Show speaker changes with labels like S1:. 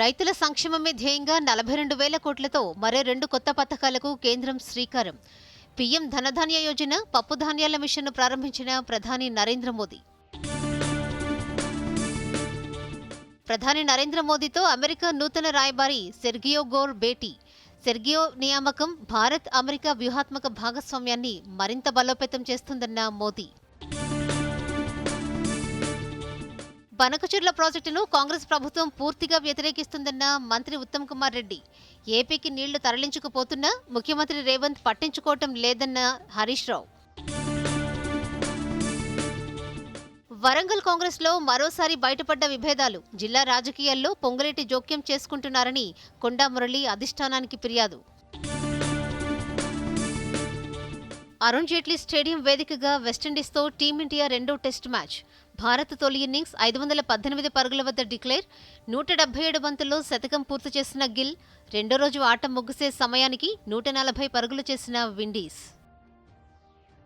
S1: రైతుల సంక్షేమమే ధ్యేయంగా నలభై రెండు వేల కోట్లతో మరో రెండు కొత్త పథకాలకు కేంద్రం శ్రీకారం. పీఎం ధనధాన్య యోజన పప్పు ధాన్యాల మిషన్ను ప్రారంభించిన ప్రధాని నరేంద్ర మోదీ. ప్రధాని నరేంద్ర మోదీతో అమెరికా నూతన రాయబారి సెర్గియో గోర్ భేటీ. సెర్గియో నియామకం భారత్ అమెరికా వ్యూహాత్మక భాగస్వామ్యాన్ని మరింత బలోపేతం చేస్తుందన్న మోదీ. బనకచెర్ల ప్రాజెక్టును కాంగ్రెస్ ప్రభుత్వం పూర్తిగా వ్యతిరేకిస్తుందన్న మంత్రి ఉత్తమ్ కుమార్ రెడ్డి. ఏపీకి నీళ్ళు తరలించుకుపోతున్నా ముఖ్యమంత్రి రేవంత్ పట్టించుకోవటం లేదన్న హరీష్ రావు. వరంగల్ కాంగ్రెస్లో మరోసారి బయటపడ్డ విభేదాలు. జిల్లా రాజకీయాల్లో పొంగులేటి జోక్యం చేసుకుంటున్నారని కొండా మురళి అధిష్టానానికి ఫిర్యాదు. అరుణ్ జైట్లీ స్టేడియం వేదికగా వెస్టిండీస్తో టీమిండియా రెండో టెస్ట్ మ్యాచ్. భారత్ తొలి ఇన్నింగ్స్ ఐదు వందల పద్దెనిమిది పరుగుల వద్ద డిక్లేర్ నూట డెబ్బై ఏడు బంతుల్లో శతకం పూర్తి చేసిన గిల్ రెండో రోజు ఆట ముగిసే సమయానికి నూట నలభై పరుగులు చేసిన విండీస్.